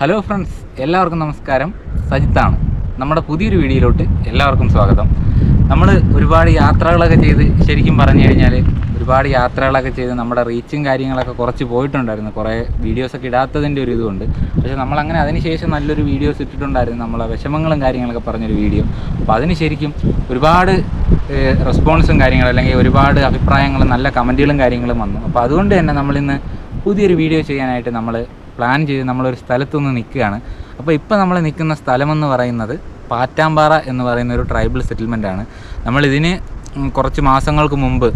Hello friends എല്ലാവർക്കും നമസ്കാരം. സജിത്താണ്. നമ്മുടെ പുതിയൊരു വീഡിയോയിലോട്ട് എല്ലാവർക്കും സ്വാഗതം. നമ്മൾ ഒരുപാട് യാത്രകളൊക്കെ ചെയ്ത് ശരിക്കും പറഞ്ഞു കഴിഞ്ഞാൽ ഒരുപാട് യാത്രകളൊക്കെ ചെയ്ത് നമ്മുടെ റീച്ചും കാര്യങ്ങളൊക്കെ കുറച്ച് പോയിട്ടുണ്ടായിരുന്നു. കുറേ വീഡിയോസൊക്കെ ഇടാത്തതിന്റെ ഒരു ഇതുകൊണ്ട്. പക്ഷേ നമ്മളങ്ങനെ അതിനുശേഷം നല്ലൊരു വീഡിയോസ് ഇട്ടിട്ടുണ്ടായിരുന്നു. നമ്മളെ വിഷമങ്ങളും കാര്യങ്ങളൊക്കെ പറഞ്ഞൊരു വീഡിയോ അപ്പോൾ അതിന് ശരിക്കും ഒരുപാട് റെസ്പോൺസും കാര്യങ്ങളും അല്ലെങ്കിൽ ഒരുപാട് അഭിപ്രായങ്ങളും നല്ല കമന്റുകളും കാര്യങ്ങളും വന്നു. അപ്പോൾ അതുകൊണ്ട് തന്നെ നമ്മളിന്ന് പുതിയൊരു വീഡിയോ ചെയ്യാനായിട്ട് നമ്മൾ പ്ലാൻ ചെയ്ത് നമ്മളൊരു സ്ഥലത്തുനിന്ന് നിൽക്കുകയാണ്. അപ്പോൾ ഇപ്പോൾ നമ്മൾ നിൽക്കുന്ന സ്ഥലമെന്ന് പറയുന്നത് പാറ്റാമ്പാറ എന്ന് പറയുന്ന ഒരു ട്രൈബൽ സെറ്റിൽമെന്റ് ആണ് നമ്മളിതിന് കുറച്ച് മാസങ്ങൾക്ക് മുമ്പ്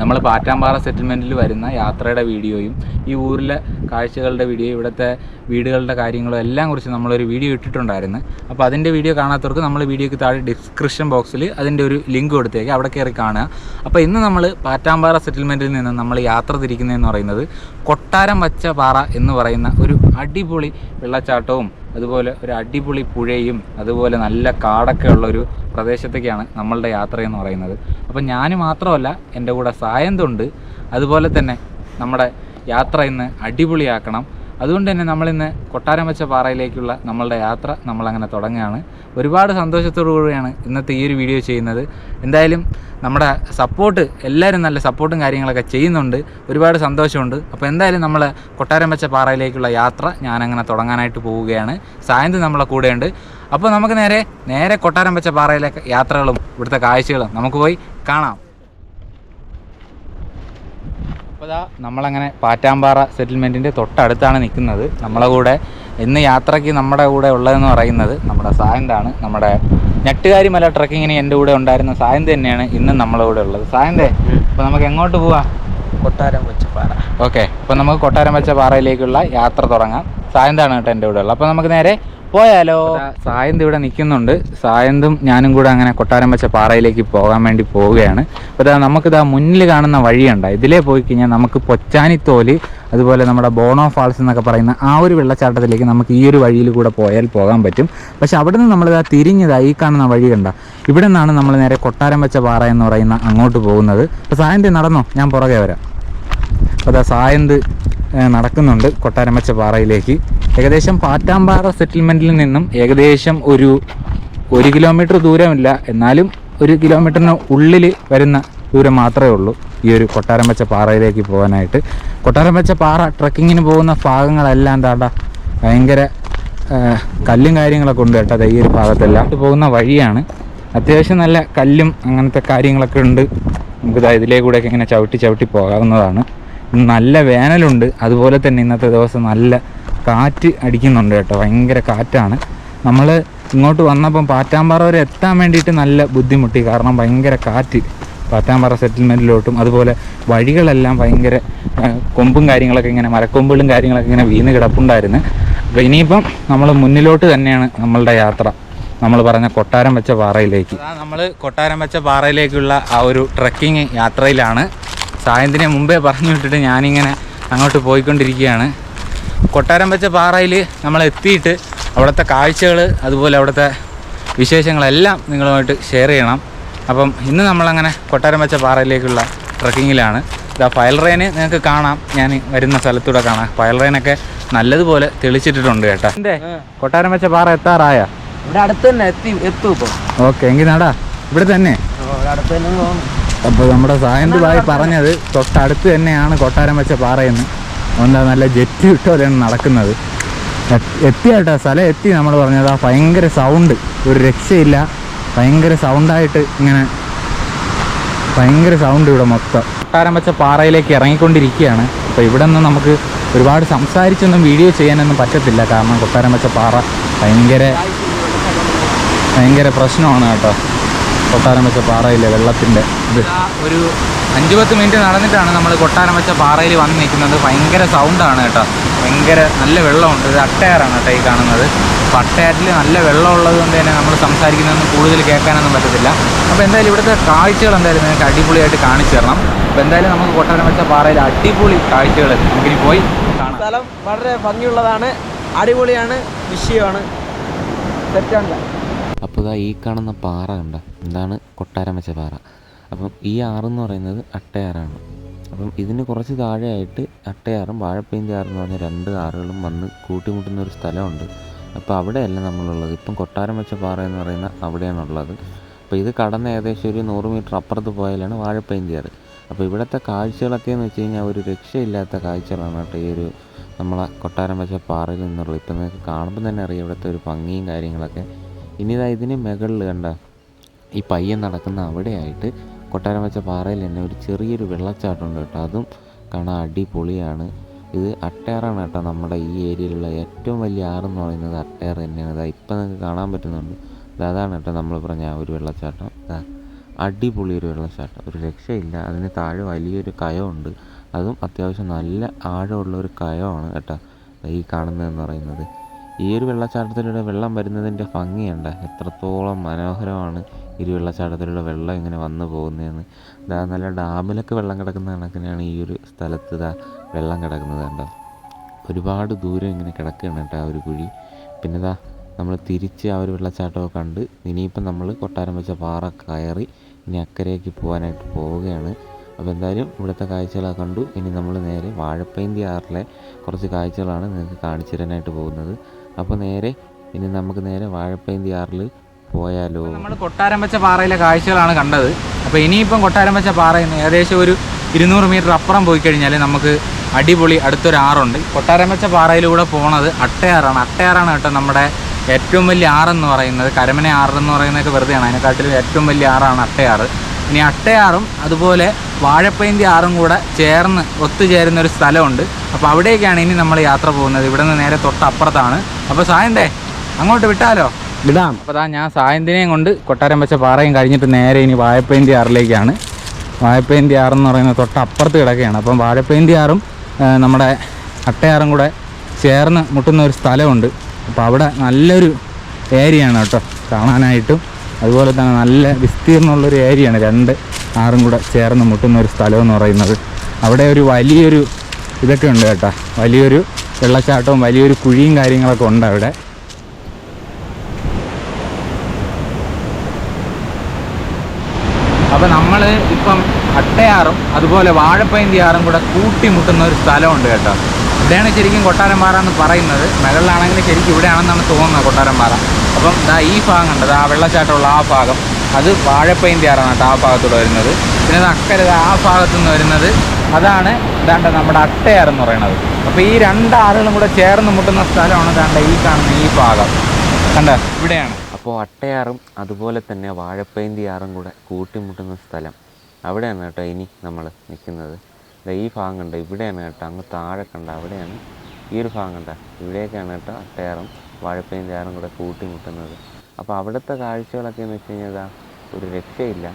നമ്മൾ പാറ്റാമ്പാറ സെറ്റിൽമെന്റിൽ വരുന്ന യാത്രയുടെ വീഡിയോയും ഈ ഊരിലെ കാഴ്ചകളുടെ വീഡിയോ ഇവിടുത്തെ വീടുകളുടെ കാര്യങ്ങളും എല്ലാം കുറിച്ച് നമ്മളൊരു വീഡിയോ ഇട്ടിട്ടുണ്ടായിരുന്നു. അപ്പോൾ അതിന്റെ വീഡിയോ കാണാത്തവർക്ക് നമ്മൾ വീഡിയോക്ക് താഴെ ഡിസ്ക്രിപ്ഷൻ ബോക്സിൽ അതിന്റെ ഒരു ലിങ്ക് കൊടുത്തേക്ക് അവിടെ കയറി കാണുക. അപ്പോൾ ഇന്ന് നമ്മൾ പാറ്റാമ്പാറ സെറ്റിൽമെന്റിൽ നിന്ന് നമ്മൾ യാത്ര തിരിക്കുന്നതെന്ന് പറയുന്നത് കൊട്ടാരം വച്ച പാറ എന്ന് പറയുന്ന ഒരു അടിപൊളി വെള്ളച്ചാട്ടവും അതുപോലെ ഒരു അടിപൊളി പുഴയും അതുപോലെ നല്ല കാടൊക്കെ ഉള്ള ഒരു പ്രദേശത്തേക്കാണ് നമ്മളുടെ യാത്ര എന്ന് പറയുന്നത്. അപ്പം ഞാൻ മാത്രമല്ല എന്റെ കൂടെ സായന്തുണ്ട്. അതുപോലെ തന്നെ നമ്മുടെ യാത്ര ഇന്ന് അടിപൊളിയാക്കണം. അതുകൊണ്ട് തന്നെ നമ്മളിന്ന് കൊട്ടാരം വെച്ച പാറയിലേക്കുള്ള നമ്മളുടെ യാത്ര നമ്മളങ്ങനെ തുടങ്ങുകയാണ്. ഒരുപാട് സന്തോഷത്തോടു കൂടിയാണ് ഇന്നത്തെ ഈ ഒരു വീഡിയോ ചെയ്യുന്നത്. എന്തായാലും നമ്മുടെ സപ്പോർട്ട് എല്ലാവരും നല്ല സപ്പോർട്ടും കാര്യങ്ങളൊക്കെ ചെയ്യുന്നുണ്ട്. ഒരുപാട് സന്തോഷമുണ്ട്. അപ്പോൾ എന്തായാലും നമ്മൾ കൊട്ടാരം വെച്ച പാറയിലേക്കുള്ള യാത്ര ഞാനങ്ങനെ തുടങ്ങാനായിട്ട് പോവുകയാണ്. സായന്ത് നമ്മളെ കൂടെയുണ്ട്. അപ്പോൾ നമുക്ക് നേരെ നേരെ കൊട്ടാരം വെച്ച പാറയിലെ യാത്രകളും ഇവിടുത്തെ കാഴ്ചകളും നമുക്ക് പോയി കാണാം. അപ്പോൾ നമ്മളങ്ങനെ പാറ്റാമ്പാറ സെറ്റിൽമെന്റിന്റെ തൊട്ടടുത്താണ് നിൽക്കുന്നത്. നമ്മളെ കൂടെ ഇന്ന് യാത്രയ്ക്ക് നമ്മുടെ കൂടെ ഉള്ളതെന്ന് പറയുന്നത് നമ്മുടെ സായന്താണ് നമ്മുടെ ഞെട്ടുകാരി മല ട്രക്കിങ്ങിന് എന്റെ കൂടെ ഉണ്ടായിരുന്ന സായന്ത് തന്നെയാണ് ഇന്നും നമ്മളെ കൂടെ ഉള്ളത്. സായന്തേ അപ്പോൾ നമുക്ക് എങ്ങോട്ട് പോവാം? കൊട്ടാരം പാറ ഓക്കെ അപ്പോൾ നമുക്ക് കൊട്ടാരം വെച്ച പാറയിലേക്കുള്ള യാത്ര തുടങ്ങാം. സായന്താണ് കേട്ടോ എന്റെ കൂടെ ഉള്ളത്. അപ്പോൾ നമുക്ക് നേരെ പോയാലോ? സായന്ത് ഇവിടെ നിൽക്കുന്നുണ്ട്. സായന്തും ഞാനും കൂടെ അങ്ങനെ കൊട്ടാരം വെച്ച പാറയിലേക്ക് പോകാൻ വേണ്ടി പോവുകയാണ്. അപ്പോൾ നമുക്കിത് നമുക്കിതാ മുന്നിൽ കാണുന്ന വഴിയുണ്ട്. ഇതിലേ പോയി കഴിഞ്ഞാൽ നമുക്ക് പൊച്ചാനിത്തോൽ അതുപോലെ നമ്മുടെ ബോണോ ഫാൾസ് എന്നൊക്കെ പറയുന്ന ആ ഒരു വെള്ളച്ചാട്ടത്തിലേക്ക് നമുക്ക് ഈ ഒരു വഴിയിൽ കൂടെ പോയാൽ പോകാൻ പറ്റും. പക്ഷെ അവിടെ നിന്ന് നമ്മളിതാ തിരിഞ്ഞതാ ഈ കാണുന്ന വഴി കണ്ട. ഇവിടെ നിന്നാണ് നമ്മൾ നേരെ കൊട്ടാരം വെച്ച പാറ എന്ന് പറയുന്ന അങ്ങോട്ട് പോകുന്നത്. അപ്പോൾ സായന്ത് നടന്നോ? ഞാൻ പുറകെ വരാം. അപ്പോൾ അതാ സായന്ത് നടക്കുന്നുണ്ട് കൊട്ടാരം വെച്ച പാറയിലേക്ക്. ഏകദേശം പാറ്റാമ്പാറ സെറ്റിൽമെന്റിൽ നിന്നും ഏകദേശം ഒരു ഒരു കിലോമീറ്റർ ദൂരമില്ല. എന്നാലും ഒരു കിലോമീറ്ററിന് ഉള്ളിൽ വരുന്ന ദൂരം മാത്രമേ ഉള്ളൂ. ഈ ഒരു കൊട്ടാരം വെച്ച പാറയിലേക്ക് പോകാനായിട്ട്. കൊട്ടാരം വെച്ച പാറ ട്രക്കിങ്ങിന് പോകുന്ന ഭാഗങ്ങളെല്ലാം താണ്ട ഭയങ്കര കല്ലും കാര്യങ്ങളൊക്കെ ഉണ്ട് കേട്ടോ. ഈ ഒരു ഭാഗത്തെല്ലാം. പോകുന്ന വഴിയാണ്. അത്യാവശ്യം നല്ല കല്ലും അങ്ങനത്തെ കാര്യങ്ങളൊക്കെ ഉണ്ട്. നമുക്ക് ഇതിലേ കൂടെയൊക്കെ ഇങ്ങനെ ചവിട്ടി ചവിട്ടി പോകാവുന്നതാണ്. നല്ല വേനലുണ്ട്. അതുപോലെ തന്നെ ഇന്നത്തെ ദിവസം നല്ല കാറ്റ് അടിക്കുന്നുണ്ട് കേട്ടോ. ഭയങ്കര കാറ്റാണ്. നമ്മൾ ഇങ്ങോട്ട് വന്നപ്പം പാറ്റാമ്പാറ വരെ എത്താൻ വേണ്ടിയിട്ട് നല്ല ബുദ്ധിമുട്ടി. കാരണം ഭയങ്കര കാറ്റ് പാറ്റാമ്പാറ സെറ്റിൽമെന്റിലോട്ടും അതുപോലെ വഴികളെല്ലാം ഭയങ്കര കൊമ്പും കാര്യങ്ങളൊക്കെ ഇങ്ങനെ മരക്കൊമ്പുകളും കാര്യങ്ങളൊക്കെ ഇങ്ങനെ വീണ് കിടപ്പുണ്ടായിരുന്നു. അപ്പോൾ ഇനിയിപ്പം നമ്മൾ മുന്നിലോട്ട് തന്നെയാണ് നമ്മളുടെ യാത്ര. നമ്മൾ പറഞ്ഞ കൊട്ടാരം വെച്ച പാറയിലേക്ക്. നമ്മൾ കൊട്ടാരം വെച്ച പാറയിലേക്കുള്ള ആ ഒരു ട്രക്കിംഗ് യാത്രയിലാണ്. സായന്തിനെ മുമ്പേ പറഞ്ഞു വിട്ടിട്ട് ഞാനിങ്ങനെ അങ്ങോട്ട് പോയിക്കൊണ്ടിരിക്കുകയാണ്. കൊട്ടാരം വെച്ച പാറയിൽ നമ്മൾ എത്തിയിട്ട് അവിടുത്തെ കാഴ്ചകൾ അതുപോലെ അവിടുത്തെ വിശേഷങ്ങളെല്ലാം നിങ്ങളുമായിട്ട് ഷെയർ ചെയ്യണം. അപ്പം ഇന്ന് നമ്മളങ്ങനെ കൊട്ടാരം വെച്ച പാറയിലേക്കുള്ള ട്രക്കിങ്ങിലാണ് ഇതാ ഫയൽ റെയിന് നിങ്ങൾക്ക് കാണാം. ഞാൻ വരുന്ന സ്ഥലത്തൂടെ കാണാം. ഫയൽ റെയിനൊക്കെ നല്ലതുപോലെ തെളിച്ചിട്ടിട്ടുണ്ട് കേട്ടോ. എന്റെ കൊട്ടാരം വെച്ച പാറ എത്താറായ? ഇവിടെ അടുത്ത് തന്നെ എത്തി എത്തും ഇപ്പൊ. ഓക്കെ എങ്കിൽ നടാ. ഇവിടെ തന്നെ? അപ്പൊ നമ്മുടെ സായന്ത് ഭായി പറഞ്ഞത് തൊട്ടടുത്ത് തന്നെയാണ് കൊട്ടാരം വെച്ച പാറയെന്ന്. എന്താ നല്ല ജെറ്റ് വിട്ടോലെയാണ് നടക്കുന്നത്. എ- എത്തി കേട്ടോ. സ്ഥലം എത്തി നമ്മൾ പറഞ്ഞത്. ആ ഭയങ്കര സൗണ്ട് ഒരു രക്ഷയില്ല. ഭയങ്കര സൗണ്ടായിട്ട് ഇങ്ങനെ ഭയങ്കര സൗണ്ട് ഇവിടെ മൊത്തം. കൊട്ടാരം വെച്ച പാറയിലേക്ക് ഇറങ്ങിക്കൊണ്ടിരിക്കുകയാണ്. അപ്പോൾ ഇവിടെ നിന്ന് നമുക്ക് ഒരുപാട് സംസാരിച്ചൊന്നും വീഡിയോ ചെയ്യാനൊന്നും പറ്റത്തില്ല. കാരണം കൊട്ടാരം വെച്ച പാറ ഭയങ്കര ഭയങ്കര പ്രശ്നമാണ് കേട്ടോ. കൊട്ടാരം വെച്ച പാറയിലെ വെള്ളത്തിന്റെ ഇത്? ഒരു അഞ്ചു പത്ത് മിനിറ്റ് നടന്നിട്ടാണ് നമ്മൾ കൊട്ടാരം വെച്ച പാറയിൽ വന്ന് നിൽക്കുന്നത്. ഭയങ്കര സൗണ്ടാണ് കേട്ടോ. ഭയങ്കര നല്ല വെള്ളമുണ്ട്. ഇത് അട്ടയാറാണ് കേട്ടോ ഈ കാണുന്നത്. അപ്പോൾ അട്ടയാറ്റിൽ നല്ല വെള്ളം ഉള്ളത് കൊണ്ട് തന്നെ നമ്മൾ സംസാരിക്കുന്നതൊന്നും കൂടുതൽ കേൾക്കാനൊന്നും പറ്റത്തില്ല. അപ്പോൾ എന്തായാലും ഇവിടുത്തെ കാഴ്ചകൾ എന്തായാലും നിങ്ങൾക്ക് അടിപൊളിയായിട്ട് കാണിച്ചു തരണം. അപ്പോൾ എന്തായാലും നമുക്ക് കൊട്ടാരം വെച്ച പാറയിൽ അടിപൊളി കാഴ്ചകൾ നമുക്കിനി പോയി കാണാം. സ്ഥലം വളരെ ഭംഗിയുള്ളതാണ്. അടിപൊളിയാണ് വിഷയമാണ്. തെറ്റാണ് അപ്പോൾ ഈ കാണുന്ന പാറ കണ്ട? എന്താണ് കൊട്ടാരമച്ചപ്പാറ അപ്പം ഈ ആറെന്ന് പറയുന്നത് അട്ടയാറാണ്. അപ്പം ഇതിന് കുറച്ച് താഴെയായിട്ട് അട്ടയാറും വാഴപ്പേന്തിയാറും എന്ന് പറഞ്ഞ രണ്ട് ആറുകളും വന്ന് കൂട്ടിമുട്ടുന്ന ഒരു സ്ഥലമുണ്ട്. അപ്പോൾ അവിടെയല്ല നമ്മളുള്ളത്. ഇപ്പം പാറ എന്ന് പറയുന്ന അവിടെയാണുള്ളത് അപ്പോൾ ഇത് കടന്ന് ഏകദേശം ഒരു നൂറ് മീറ്റർ അപ്പുറത്ത് പോയാലാണ് വാഴപ്പേന്തിയാറ് അപ്പോൾ ഇവിടുത്തെ കാഴ്ചകളൊക്കെ എന്ന് വെച്ച് കഴിഞ്ഞാൽ ഒരു രക്ഷയില്ലാത്ത കാഴ്ചകളാണ് കേട്ടോ ഈ ഒരു നമ്മളെ കൊട്ടാരം വെച്ച പാറയിൽ നിന്നുള്ളത്. ഇപ്പം നിങ്ങൾക്ക് കാണുമ്പോൾ തന്നെ അറിയാം ഇവിടുത്തെ ഒരു ഭംഗിയും കാര്യങ്ങളൊക്കെ. ഇനി ഇതാ ഇതിന് മുകളിൽ കണ്ട? ഈ പയ്യൻ നടക്കുന്ന അവിടെയായിട്ട് കൊട്ടാരം വെച്ച പാറയിൽ തന്നെ ഒരു ചെറിയൊരു വെള്ളച്ചാട്ടമുണ്ട് കേട്ടോ. അതും കാണാൻ അടിപൊളിയാണ്. ഇത് അട്ടയാറാണ് കേട്ടോ നമ്മുടെ ഈ ഏരിയയിലുള്ള ഏറ്റവും വലിയ ആറെന്ന് പറയുന്നത് അട്ടയാർ തന്നെയാണ്. ഇതാ ഇപ്പം നിങ്ങൾക്ക് കാണാൻ പറ്റുന്നുണ്ട്. അതാണ് കേട്ടോ നമ്മൾ പറഞ്ഞ ആ ഒരു വെള്ളച്ചാട്ടം. അടിപൊളി ഒരു വെള്ളച്ചാട്ടം. ഒരു രക്ഷയില്ല. അതിന് താഴെ വലിയൊരു കയമുണ്ട് അതും അത്യാവശ്യം നല്ല ആഴമുള്ള ഒരു കയമാണ് കേട്ടോ ഈ കാണുന്നതെന്ന് പറയുന്നത്. ഈ ഒരു വെള്ളച്ചാട്ടത്തിലൂടെ വെള്ളം വരുന്നതിന്റെ ഭംഗിയുണ്ട് എത്രത്തോളം മനോഹരമാണ് ഈ ഒരു വെള്ളച്ചാട്ടത്തിലൂടെ വെള്ളം ഇങ്ങനെ വന്നു പോകുന്നതെന്ന്. ഇതാ നല്ല ഡാമിലൊക്കെ വെള്ളം കിടക്കുന്ന കണക്കിനാണ് ഈ ഒരു സ്ഥലത്ത് ഇതാ വെള്ളം കിടക്കുന്നത് കണ്ടോ. ഒരുപാട് ദൂരം ഇങ്ങനെ കിടക്കുകയാണ് കേട്ടോ ആ ഒരു കുഴി. പിന്നെ ഇതാ നമ്മൾ തിരിച്ച് ആ ഒരു വെള്ളച്ചാട്ടമൊക്കെ കണ്ട് ഇനിയിപ്പം നമ്മൾ കൊട്ടാരം വെച്ച പാറ കയറി ഇനി അക്കരയ്ക്ക് പോകാനായിട്ട് പോവുകയാണ്. അപ്പോൾ എന്തായാലും ഇവിടുത്തെ കാഴ്ചകളൊക്കെ കണ്ടു. ഇനി നമ്മൾ നേരെ വാഴപ്പൈന്തി ആറിലെ കുറച്ച് കാഴ്ചകളാണ് നിങ്ങൾക്ക് കാണിച്ചു തരാനായിട്ട് പോകുന്നത്. അപ്പോൾ നേരെ ഇനി നമുക്ക് നേരെ വാഴപ്പൈന്തി ആറിൽ പോയാലോ. നമ്മൾ കൊട്ടാരം വെച്ച പാറയിലെ കാഴ്ചകളാണ് കണ്ടത്. അപ്പോൾ ഇനിയിപ്പം കൊട്ടാരം വെച്ച പാറയിൽ നിന്ന് ഏകദേശം ഒരു ഇരുന്നൂറ് മീറ്റർ അപ്പുറം പോയി കഴിഞ്ഞാൽ നമുക്ക് അടിപൊളി അടുത്തൊരു ആറുണ്ട്. കൊട്ടാരം വെച്ച പാറയിലൂടെ പോണത് അട്ടയാറാണ്. അട്ടയാറാണ് കേട്ടോ നമ്മുടെ ഏറ്റവും വലിയ ആറെന്ന് പറയുന്നത്. കരമന ആറെന്ന് പറയുന്നതൊക്കെ വെറുതെയാണ്. അതിനെക്കാട്ടിലും ഏറ്റവും വലിയ ആറാണ് അട്ടയാറ്. ഇനി അട്ടയാറും അതുപോലെ വാഴപ്പയന്തി ആറും കൂടെ ചേർന്ന് ഒത്തുചേരുന്ന ഒരു സ്ഥലമുണ്ട്. അപ്പോൾ അവിടേക്കാണ് ഇനി നമ്മൾ യാത്ര പോകുന്നത്. ഇവിടെ നിന്ന് നേരെ തൊട്ടപ്പുറത്താണ്. അപ്പോൾ സായന്തേ അങ്ങോട്ട് വിട്ടാലോ? വിടാം. അപ്പോൾ താ ഞാൻ സായന്തിനെയും കൊണ്ട് കൊട്ടാരം വെച്ച പാറയും കഴിഞ്ഞിട്ട് നേരെ ഇനി വാഴപ്പേന്തി ആറിലേക്കാണ് വാഴപ്പേന്തി ആറെന്ന് പറയുന്നത് തൊട്ടപ്പുറത്ത് കിടക്കുകയാണ്. അപ്പം വാഴപ്പേന്തി ആറും നമ്മുടെ അട്ടയാറും കൂടെ ചേർന്ന് മുട്ടുന്ന ഒരു സ്ഥലമുണ്ട്. അപ്പോൾ അവിടെ നല്ലൊരു ഏരിയയാണ് കേട്ടോ കാണാനായിട്ടും. അതുപോലെ തന്നെ നല്ല വിസ്തീർണമുള്ളൊരു ഏരിയയാണ് രണ്ട് ആറും കൂടെ ചേർന്ന് മുട്ടുന്ന ഒരു സ്ഥലം എന്ന് പറയുന്നത്. അവിടെ ഒരു വലിയൊരു ഇതൊക്കെ ഉണ്ട് കേട്ടോ. വലിയൊരു വെള്ളച്ചാട്ടവും വലിയൊരു കുഴിയും കാര്യങ്ങളൊക്കെ ഉണ്ട് അവിടെ. അപ്പോൾ നമ്മൾ ഇപ്പം അട്ടയാറും അതുപോലെ വാഴപ്പയന്തിയാറും കൂടെ കൂട്ടിമുട്ടുന്ന ഒരു സ്ഥലമുണ്ട് കേട്ടോ. ഇവിടെയാണ് ശരിക്കും കൊട്ടാരംപാറ എന്ന് പറയുന്നത്. മുകളിലാണെങ്കിൽ ശരിക്കും ഇവിടെയാണെന്നാണ് തോന്നുന്നത് കൊട്ടാരംപാറ അപ്പം ദാ ഈ ഭാഗം കണ്ടത് ആ വെള്ളച്ചാട്ടമുള്ള ആ ഭാഗം. അത് വാഴപ്പയന്തിയാറാണ് കേട്ടോ ആ ഭാഗത്തൂടെ വരുന്നത്. പിന്നെ അക്കരത് ആ ഭാഗത്തുനിന്ന് വരുന്നത് അതാണ് ദാണ്ട നമ്മുടെ അട്ടയാർ എന്ന് പറയുന്നത്. അപ്പോൾ ഈ രണ്ട് ആറുകളും കൂടെ ചേർന്ന് മുട്ടുന്ന സ്ഥലമാണ് ദാണ്ട ഈ കാണുന്ന ഈ ഭാഗം. കണ്ട? ഇവിടെയാണ്. അപ്പോൾ അട്ടയാറും അതുപോലെ തന്നെ വാഴപ്പൈന്തിയാറും കൂടെ കൂട്ടിമുട്ടുന്ന സ്ഥലം. അവിടെയാണ് കേട്ടോ ഇനി നമ്മൾ നിൽക്കുന്നത് ഈ ഭാഗം കണ്ട? ഇവിടെയാണ് കേട്ടോ. അങ്ങ് താഴെ കണ്ട? അവിടെയാണ് ഈ ഒരു ഭാഗം കണ്ട? ഇവിടെയൊക്കെയാണ് കേട്ടോ അട്ടയാറും വാഴപ്പൈന്തിയാറും കൂടെ കൂട്ടിമുട്ടുന്നത്. അപ്പോൾ അവിടുത്തെ കാഴ്ചകളൊക്കെ എന്ന് വെച്ച് കഴിഞ്ഞാൽ ഒരു രക്ഷയില്ല.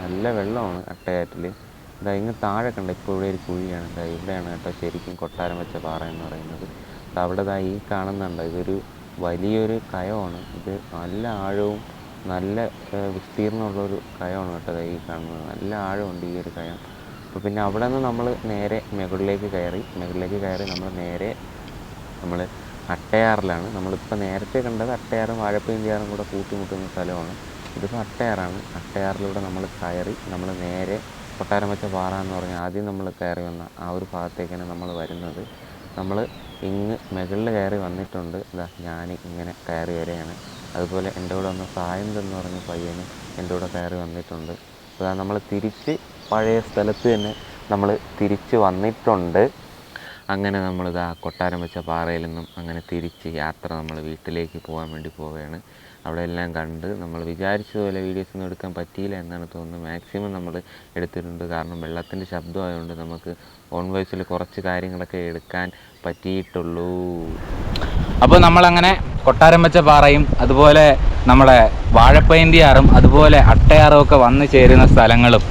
നല്ല വെള്ളമാണ് അട്ടയാറ്റിൽ ഇതാ ഇങ്ങ് താഴെ കണ്ട ഇപ്പോൾ ഇവിടെ ഒരു കുഴിയാണ്. ഇതാ ഇവിടെയാണ് കേട്ടോ ശരിക്കും കൊട്ടാരം വെച്ച പാറ എന്ന് പറയുന്നത്. ഇതാ അവിടെ ദാ ഈ കാണുന്നുണ്ട് ഇതൊരു വലിയൊരു കയമാണ്. ഇത് നല്ല ആഴവും നല്ല വിസ്തീർണമുള്ളൊരു കയമാണ് കേട്ടോ ഈ കാണുന്നത്. നല്ല ആഴമുണ്ട് ഈ ഒരു കയം. അപ്പോൾ പിന്നെ അവിടെ നിന്ന് നമ്മൾ നേരെ മുകളിലേക്ക് കയറി മുകളിലേക്ക് കയറി നമ്മൾ നേരെ നമ്മൾ അട്ടയാറിലാണ്. നമ്മളിപ്പോൾ നേരത്തെ കണ്ടത് അട്ടയാറും വാഴപ്പയും ചേറും കൂടെ കൂട്ടിമുട്ടുന്ന സ്ഥലമാണ്. ഇതിപ്പോൾ അട്ടയാറാണ്. അട്ടയാറിലൂടെ നമ്മൾ കയറി നമ്മൾ നേരെ കൊട്ടാരം വെച്ച പാറ എന്ന് പറഞ്ഞാൽ ആദ്യം നമ്മൾ കയറി വന്ന ആ ഒരു ഭാഗത്തേക്കാണ് നമ്മൾ വരുന്നത്. നമ്മൾ ഇങ്ങ് മുകളിൽ കയറി വന്നിട്ടുണ്ട്. ഇതാ ഞാൻ ഇങ്ങനെ കയറി വരികയാണ്. അതുപോലെ എന്റെ കൂടെ വന്ന സായന്ത് എന്ന് പറഞ്ഞ പയ്യനും എന്റെ കൂടെ കയറി വന്നിട്ടുണ്ട്. അതാ നമ്മൾ തിരിച്ച് പഴയ സ്ഥലത്ത് തന്നെ നമ്മൾ തിരിച്ച് വന്നിട്ടുണ്ട്. അങ്ങനെ നമ്മളിതാ കൊട്ടാരം വെച്ച പാറയിൽ നിന്നും അങ്ങനെ തിരിച്ച് യാത്ര നമ്മൾ വീട്ടിലേക്ക് പോകാൻ വേണ്ടി പോവുകയാണ്. അവിടെ എല്ലാം കണ്ട് നമ്മൾ വിചാരിച്ചതുപോലെ വീഡിയോസ് ഒന്നും എടുക്കാൻ പറ്റിയില്ല എന്നാണ് തോന്നുന്നത് മാക്സിമം നമ്മൾ എടുത്തിട്ടുണ്ട്. കാരണം വെള്ളത്തിന്റെ ശബ്ദമായതുകൊണ്ട് നമുക്ക് ഓൺ വോയിസിൽ കുറച്ച് കാര്യങ്ങളൊക്കെ എടുക്കാൻ പറ്റിയിട്ടുള്ളൂ. അപ്പോൾ നമ്മളങ്ങനെ കൊട്ടാരം വെച്ച പാറയും അതുപോലെ നമ്മുടെ വാഴപ്പയന്തിയാറും അതുപോലെ അട്ടയാറും ഒക്കെ വന്നു ചേരുന്ന സ്ഥലങ്ങളും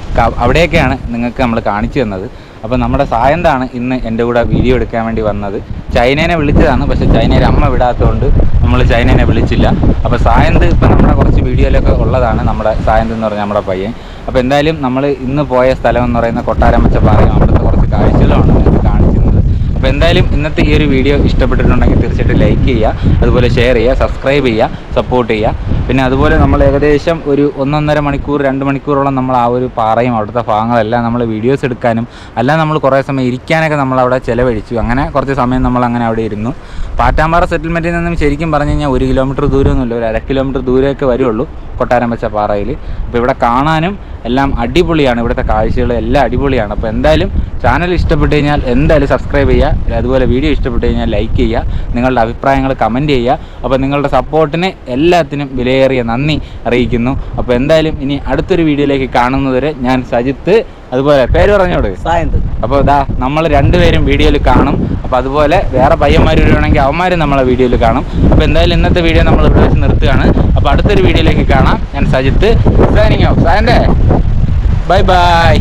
അവിടെയൊക്കെയാണ് നിങ്ങൾക്ക് നമ്മൾ കാണിച്ചു തന്നത്. അപ്പോൾ നമ്മുടെ സായന്താണ് ഇന്ന് എന്റെ കൂടെ വീഡിയോ എടുക്കാൻ വേണ്ടി വന്നത്. ചൈനേനെ വിളിച്ചതാണ് പക്ഷെ ചൈനയുടെ അമ്മ വിടാത്തതുകൊണ്ട് നമ്മൾ ചൈനേനെ വിളിച്ചില്ല. അപ്പോൾ സായന്ത് ഇപ്പം നമ്മുടെ കുറച്ച് വീഡിയോയിലൊക്കെ ഉള്ളതാണ് നമ്മുടെ സായന്ത് എന്ന് പറഞ്ഞാൽ നമ്മുടെ പയ്യൻ. അപ്പോൾ എന്തായാലും നമ്മൾ ഇന്ന് പോയ സ്ഥലം എന്ന് പറയുന്ന കൊട്ടാരമച്ച പാറയും അവിടുത്തെ കുറച്ച് തന്നത് അപ്പോൾ എന്തായാലും ഇന്നത്തെ ഈ ഒരു വീഡിയോ ഇഷ്ടപ്പെട്ടിട്ടുണ്ടെങ്കിൽ തീർച്ചയായിട്ടും ലൈക്ക് ചെയ്യുക അതുപോലെ ഷെയർ ചെയ്യുക സബ്സ്ക്രൈബ് ചെയ്യുക സപ്പോർട്ട് ചെയ്യുക. പിന്നെ അതുപോലെ നമ്മൾ ഏകദേശം ഒരു ഒന്നൊന്നര മണിക്കൂർ രണ്ട് മണിക്കൂറോളം നമ്മൾ ആ ഒരു പാറയും അവിടുത്തെ ഭാഗങ്ങളെല്ലാം നമ്മൾ വീഡിയോസ് എടുക്കാനും അല്ല നമ്മൾ കുറേ സമയം ഇരിക്കാനൊക്കെ നമ്മൾ അവിടെ ചിലവഴിച്ചു. അങ്ങനെ കുറച്ച് സമയം നമ്മൾ അങ്ങനെ അവിടെ ഇരുന്നു. പാറ്റാമ്പാറ സെറ്റിൽമെന്റിൽ നിന്നും ശരിക്കും പറഞ്ഞു കഴിഞ്ഞാൽ ഒരു കിലോമീറ്റർ ദൂരമൊന്നുമില്ല ഒരു അര കിലോമീറ്റർ ദൂരമൊക്കെ വരുള്ളൂ കൊട്ടാരം വെച്ച പാറയിൽ. അപ്പോൾ ഇവിടെ കാണാനും എല്ലാം അടിപൊളിയാണ്. ഇവിടുത്തെ കാഴ്ചകൾ എല്ലാം അടിപൊളിയാണ്. അപ്പോൾ എന്തായാലും ചാനൽ ഇഷ്ടപ്പെട്ട് കഴിഞ്ഞാൽ എന്തായാലും സബ്സ്ക്രൈബ് ചെയ്യുക. അതുപോലെ വീഡിയോ ഇഷ്ടപ്പെട്ട് കഴിഞ്ഞാൽ ലൈക്ക് ചെയ്യുക. നിങ്ങളുടെ അഭിപ്രായങ്ങൾ കമന്റ് ചെയ്യുക. അപ്പോൾ നിങ്ങളുടെ സപ്പോർട്ടിന് എല്ലാത്തിനും വിലയേറിയ നന്ദി അറിയിക്കുന്നു. അപ്പോൾ എന്തായാലും ഇനി അടുത്തൊരു വീഡിയോയിലേക്ക് കാണുന്നതുവരെ ഞാൻ സജിത്ത് അതുപോലെ പേര് പറഞ്ഞോട് സായന്ത്. അപ്പോൾ ഇതാ നമ്മൾ രണ്ടുപേരും വീഡിയോയിൽ കാണും. അപ്പോൾ അതുപോലെ വേറെ പയ്യന്മാർ വരുവാണെങ്കിൽ അവന്മാരും നമ്മളെ വീഡിയോയിൽ കാണും. അപ്പോൾ എന്തായാലും ഇന്നത്തെ വീഡിയോ നമ്മൾ ഇവിടെ വെച്ച് നിർത്തുകയാണ്. അപ്പോൾ അടുത്തൊരു വീഡിയോയിലേക്ക് കാണാം. ഞാൻ സജിത്ത് സൈനിങ് ഓഫ് സായന്റെ ബൈ ബൈ